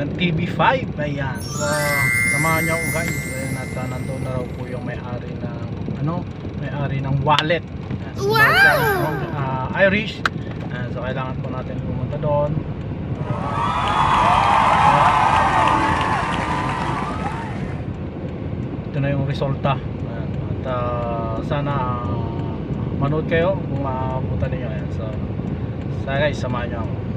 ng TV5. Ayan. So, samahan niyo ako guys. Ayan, at uh, nandun na raw po yung may-ari ng, ano, may-ari ng wallet. Ayan, so, Wow! from, uh, Irish. Ayan, so, kailangan po natin pumunta doon. Ito na yung resulta. Ayan. At uh, sana uh, manood kayo kung makapunta ninyo. Ayan. So, sa guys, samahan niyo ako.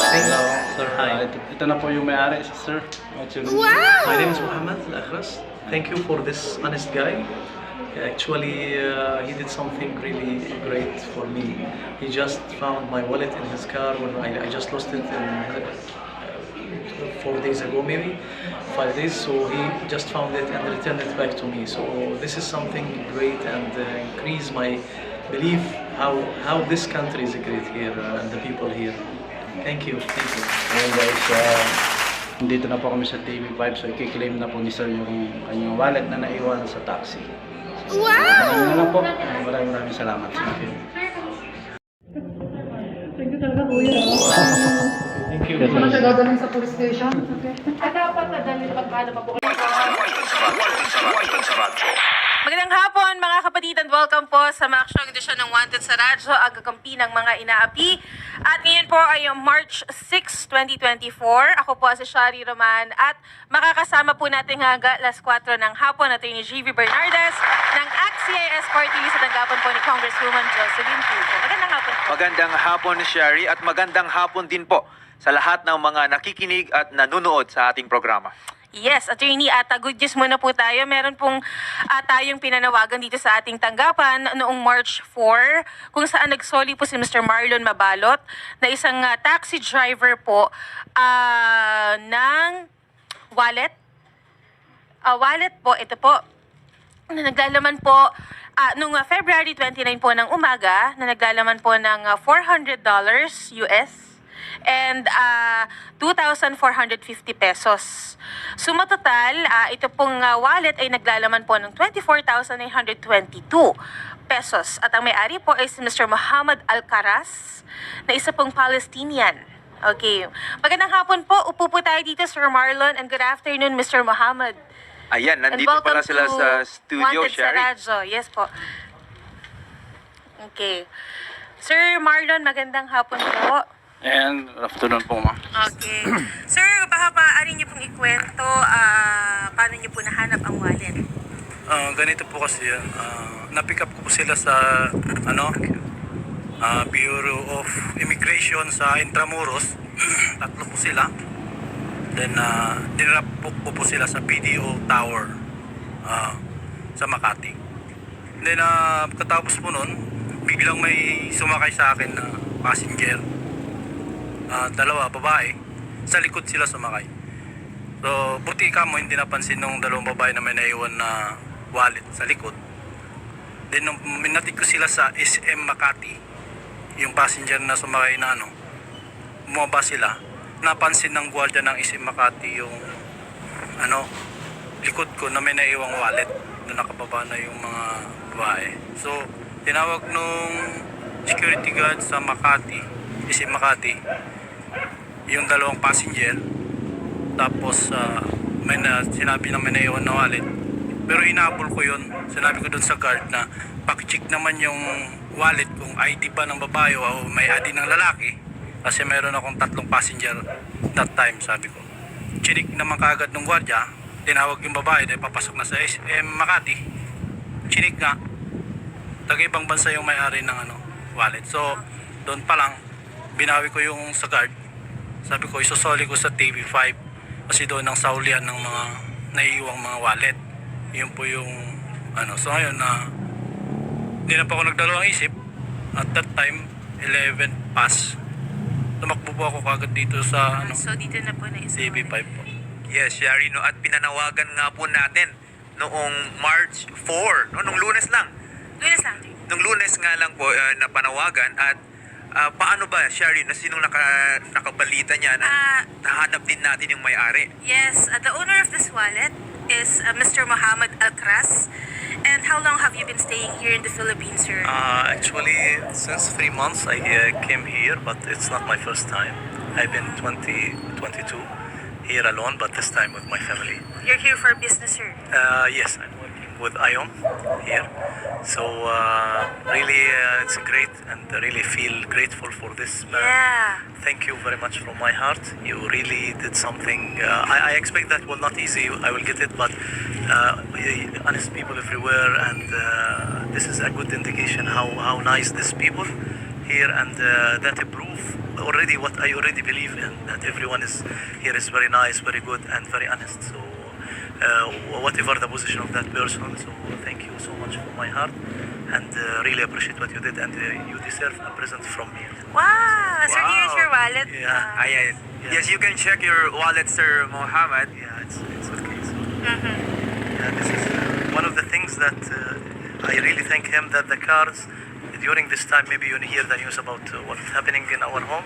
Hello, sir. Hi. Uh, ito, ito na po yung may-ari, sir. Actually, My name is Muhammad Al-Akhras. Thank you for this honest guy. Actually, uh, he did something really great for me. He just found my wallet in his car when I, I just lost it in, uh, four days ago, maybe five days. So he just found it and returned it back to me. So this is something great and uh, increase my belief how how this country is great here uh, and the people here. Thank you, thank you. Ayun guys, uh, dito na po kami sa TV5 so i-claim na po ni sir yung kanyang wallet na naiwan sa taxi. So, Wow! Maraming na lang po. Maraming maraming salamat. Thank you. Thank you talaga kuya. Thank you. Na siya dadalhin sa police station. Okay. Ay, dapat nadalhin pagkano pa po kayo. Magandang hapon mga kapatid and welcome po sa maksyong edisyon ng Wanted sa Radyo, agakampi ng mga inaapi. At ngayon po ay March 6, 2024. Ako po si Shari Roman at makakasama po natin hangga alas 4 ng hapon at ni GV Bernardes ng ACT-CIS Party sa tanggapan po ni Congresswoman Jocelyn Tuco. Magandang hapon po. Magandang hapon, Sherry, at magandang hapon din po sa lahat ng mga nakikinig at nanonood sa ating programa. Yes, attorney, at uh, good news muna po tayo. Meron pong uh, tayong pinanawagan dito sa ating tanggapan noong March 4 kung saan nagsoli po si Mr. Marlon Mabalot na isang uh, taxi driver po uh, ng wallet. Uh, wallet po, ito po, na naglalaman po ah, nung ah, February 29 po ng umaga na naglalaman po ng ah, $400 US and ah, 2,450 pesos. Suma total, ah, ito pong ah, wallet ay naglalaman po ng 24,922 pesos. At ang may-ari po ay si Mr. Muhammad Alcaraz na isa pong Palestinian. Okay. Magandang hapon po. Upo po tayo dito, Sir Marlon. And good afternoon, Mr. Muhammad. Ayan, And nandito pala sila sa studio, Wanted sa Sherry. radyo. Yes po. Okay. Sir Marlon, magandang hapon po. And good afternoon po ma'am. Okay. Sir, baka maaari niyo pong ikwento ah, paano niyo po nahanap ang wallet. Ah, ganito po kasi yan. Ah, na-pick up ko po sila sa ano ah, Bureau of Immigration sa Intramuros. Tatlo po sila. Then uh, dinrap po, po po sila sa BDO Tower ah, sa Makati. Then uh, katapos po nun, biglang may sumakay sa akin na passenger. Ah, dalawa, babae. Sa likod sila sumakay. So, buti ka mo hindi napansin nung dalawang babae na may naiwan na wallet sa likod. Then, nung minatik ko sila sa SM Makati, yung passenger na sumakay na ano, bumaba sila, napansin ng gwardiya ng SM Makati yung ano, likod ko na may naiwang wallet na nakababa na yung mga babae. So, tinawag nung security guard sa Makati, SM Makati, yung dalawang passenger, tapos ah, may na, sinabi na may naiwan na wallet. Pero inabol ko yun. Sinabi ko dun sa guard na pakicheck naman yung wallet kung ID ba ng babae o may ID ng lalaki. Kasi meron akong tatlong passenger that time, sabi ko. Chinik naman kaagad ng gwardya. Tinawag yung babae dahil papasok na sa SM Makati. Chinik nga. Taga ibang bansa yung may-ari ng ano, wallet. So, doon pa lang, binawi ko yung sa guard. Sabi ko, isosoli ko sa TV5 kasi doon ang saulian ng mga naiiwang mga wallet. Yun po yung ano. So ngayon na hindi na pa ako nagdalawang isip. At that time, 11 pass. Tumakbo po ako kagad dito sa ano, So, dito na po na isa. TV5 po. Yes, Sherry, no, at pinanawagan nga po natin noong March 4, no, nung lunes lang. Lunes lang. Nung lunes nga lang po uh, napanawagan at ah, paano ba, Sherry, na sinong naka, nakabalita niya na Ah, nahanap din natin yung may-ari? Yes, uh, the owner of this wallet is uh, Mr. Muhammad Alcraz. And how long have you been staying here in the Philippines, sir? Uh, actually, since three months I uh, came here, but it's not my first time. I've been 20, 22 here alone, but this time with my family. You're here for business, sir. Uh, yes, I'm with IOM here. So uh, really, uh, it's great, and I really feel grateful for this man. Yeah. Thank you very much from my heart. You really did something. Uh, I, I expect that will not easy. I will get it, but uh, honest people everywhere, and uh, this is a good indication how, how nice these people here, and uh, that prove already what I already believe in. That everyone is here is very nice, very good, and very honest. So whatever the position of that person. So thank you so much from my heart, and uh, really appreciate what you did, and uh, you deserve a present from me. Wow! Sir, Wow. here's your wallet. Yeah. Uh, Ayan. Yeah. Yes, you can check your wallet, Sir Mohammed. Yeah, it's, it's okay. So, mhm. yeah, this is uh, one of the things that uh, I really thank him that the cars during this time maybe you hear the news about uh, what's happening in our home.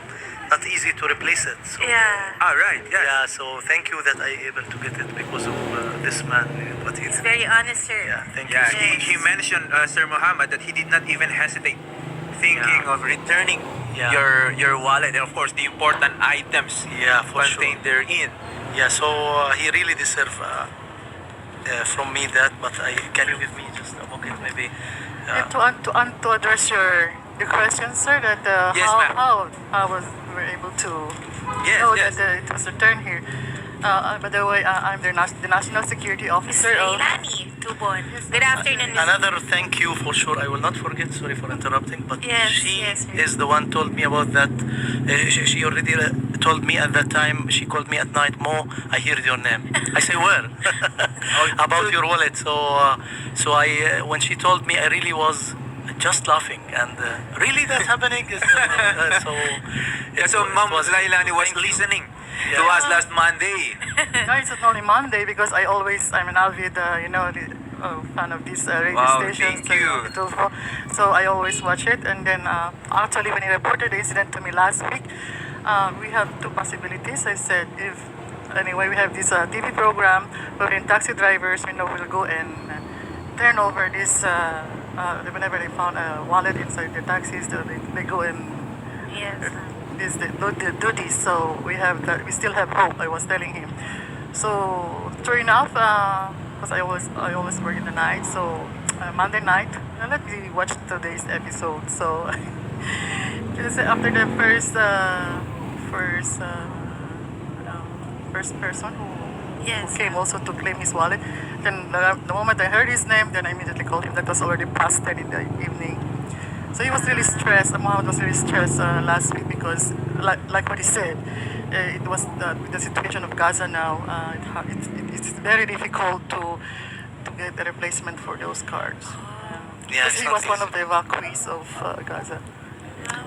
Not easy to replace it. So, Yeah. Ah, right. Yeah. Yeah, so thank you that I able to get it because of uh, this man. uh, What he It's did. very honest, sir. Yeah, thank Yeah, you. he, he mentioned, uh, Sir Muhammad, that he did not even hesitate thinking Yeah. of returning Yeah. your your wallet and of course the important items Yeah, for sure. contained therein. Yeah, so uh, he really deserve uh, uh, from me that. But I can you give me just a bucket maybe? Yeah, Uh, to, un- to, un- to address your, your question, sir, that uh, Yes, how, ma'am. how how was we were able to Yes, know yes. that uh, it was returned here. Uh, uh, by the way, uh, I'm the, nas- the National Security Miss Officer of... Leilani Tubon. Good afternoon, Miss. Another thank you for sure. I will not forget. Sorry for interrupting, but Yes, she yes, sir. is the one told me about that. Uh, she, she already uh, told me at that time. She called me at night. Mo, I heard your name. I say where? about your wallet. So, uh, so I uh, when she told me, I really was just laughing and uh, really that's happening. Uh, so, Yeah, so wa- it Ma'am was- Lailani was thank you. listening to Yeah. us last Monday. no, it's not only Monday because I always, I'm an avid, uh, you know, the, uh, fan of these uh, radio Wow, stations. thank you. So I always watch it. And then uh, actually when he reported the incident to me last week, uh, we have two possibilities. I said, if anyway, we have this uh, TV program wherein taxi drivers, you know, we'll go and uh, turn over this, uh, uh, whenever they found a wallet inside the taxis, they, they go and Yes. this the, do, the, do this. So we have that. We still have hope. I was telling him. So true enough, because I always I always work in the night. So uh, Monday night, uh, let me watch today's episode. So after the first uh, first uh, um, first person who Yes. who came also to claim his wallet. Then the, the moment I heard his name, then I immediately called him. That was already past 10 in the evening. So he was really stressed. Muhammad was really stressed uh, last week because, like, like what he said, uh, it was the, the situation of Gaza now. Uh, it, ha- it's, it, it's very difficult to to get a replacement for those cards. Yeah, Because he not was one of the evacuees of uh, Gaza. Ah.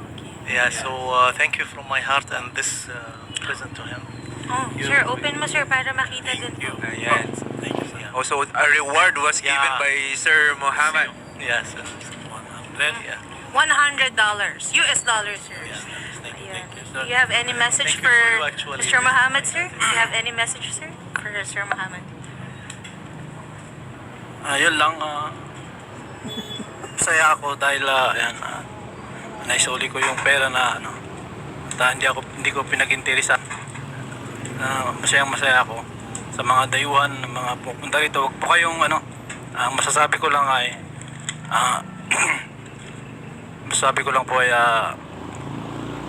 Yeah, so uh, thank you from my heart and this uh, present to him. Oh, You- sir, open mo, sir, para makita din po. Ayan. Thank you. Yeah. Also, a reward was given Yeah. by Sir Muhammad. Yes. one hundred, Yeah. $100 US dollars, sir. Yeah. Thank you. Ayan. Thank you, Do sir. you have any message Thank you for, for you, actually. Mr. Muhammad, sir? Do you have any message, sir? For Sir Muhammad? Ah, yun lang. ah, masaya ako dahil uh, ayan, ah, naisuli ko yung pera na ano, at ah, hindi ako hindi ko pinag-interesa. Ah, masayang masaya ako sa mga dayuhan, ng mga pupunta rito. Huwag po kayong ano, ang masasabi ko lang ay ah, masasabi ko lang po ay ah,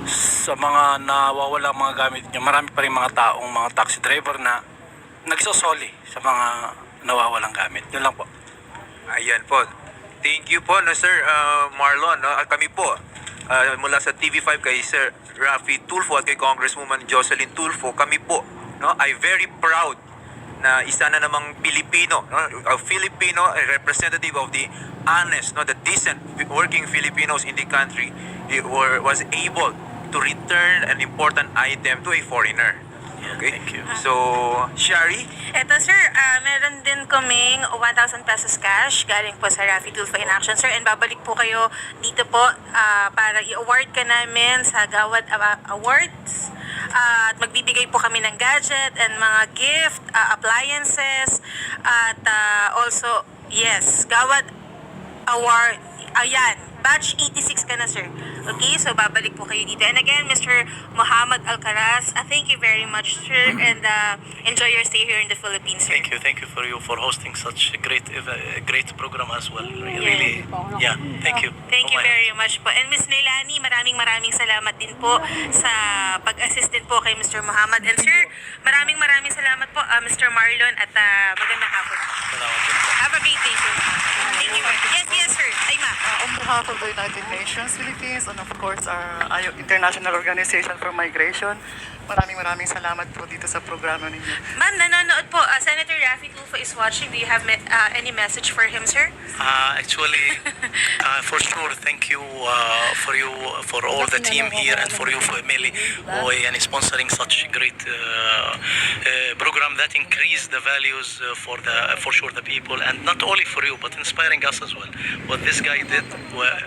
sa mga nawawalang mga gamit nyo, marami pa rin mga taong mga taxi driver na nagsosoli sa mga nawawalang gamit. Yun lang po. Ayan po. Thank you po, no, Sir uh, Marlon. No? At kami po, uh, mula sa TV5 kay Sir Rafi Tulfo at kay Congresswoman Jocelyn Tulfo, kami po no, ay very proud na isa na namang Pilipino, no, a Filipino, a representative of the honest, no, the decent working Filipinos in the country were, was able to return an important item to a foreigner. Okay? thank you. So, Shari, Eto sir, ah, meron din kaming 1,000 pesos cash galing po sa Rafi Tulfo in Action sir and babalik po kayo dito po ah, para i-award ka namin sa Gawad ah, Awards Ah, at magbibigay po kami ng gadget and mga gift, ah, appliances at ah, also yes, Gawad Award Ayan, batch 86 ka na, sir. Okay, so babalik po kayo dito. And again, Mr. Muhammad Alcaraz, uh, thank you very much, sir, and uh, enjoy your stay here in the Philippines, sir. Thank you, thank you for you for hosting such a great, a great program as well. Re- Really, yeah, thank you. Thank you very much po. And Miss Leilani, maraming maraming salamat din po sa pag-assist din po kay Mr. Muhammad. And sir, maraming maraming salamat po, uh, Mr. Marlon, at uh, magandang hapon. Salamat din po. Have a great day, sir. Thank you. Yes, yes, sir. Ay, ma. Uh, on behalf of the United Nations Philippines and of course our IO International Organization for Migration, maraming maraming salamat po dito sa programa ninyo. Ma'am, nanonood po. Uh, Senator Raffy Tulfo is watching. Do you have me- uh, any message for him, sir? Uh, actually, uh, for sure, thank you uh, for you for all the team here and for you, for Emily, who are sponsoring such great uh, uh, program that increase the values uh, for the for sure the people and not only for you but inspiring us as well. What this guy did, uh,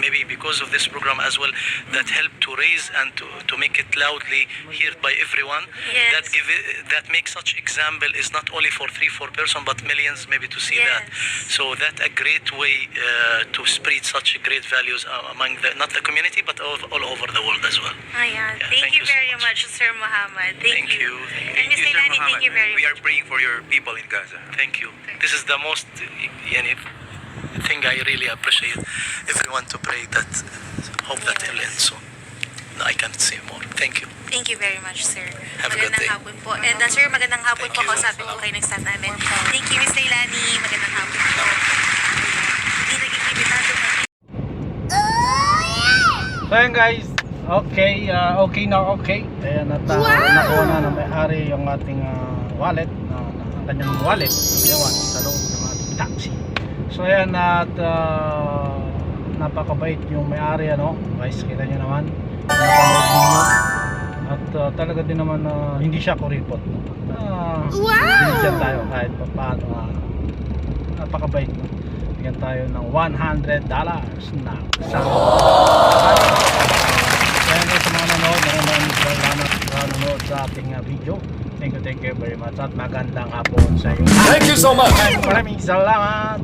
maybe because of this program as well, that helped to raise and to, to make it loudly heard by everyone. Yes. That give it, that makes such example is not only for three four person but millions maybe to see that. Yes. So that a great way uh, to spread such great values uh, among the not the community but all, all over the world as well. Ayan. Yeah, thank, thank you you so very much. much, Sir Muhammad. Thank, Thank you. you. Thank Thank you, Sir Leilani, thank Muhammad. you very We much. are praying for your people in Gaza. Thank you. This is the most uh, yani, thing I really appreciate. Everyone to pray that hope that it'll end soon. No, I can't say more. Thank you. Thank you very much, sir. Have a good magandang day. hapon po. And uh, sir, magandang hapon Thank po. you. Kausapin po kayo ng staff namin. Thank you, Miss Leilani. Magandang hapon po. Hindi naging limitado na So ayan guys, okay, ah, okay na okay. Ayan at uh, nakuha na ng may-ari yung ating ah, wallet, na, na, ang kanyang wallet, ewan, sa loob ng ating taxi. So ayan at ah, napakabait yung may-ari ano, guys, kita nyo naman. At ah, talaga din naman ah, hindi siya kuripot. No? Uh, wow! tayo kahit pa paano. ah, napakabait. No? Bigyan tayo ng 100 dollars na sa kaya nga sa mga nanonood, maraming salamat sa nanonood sa ating uh, video. Thank you, thank you very much at magandang hapon sa iyo. Thank you so much. Maraming salamat.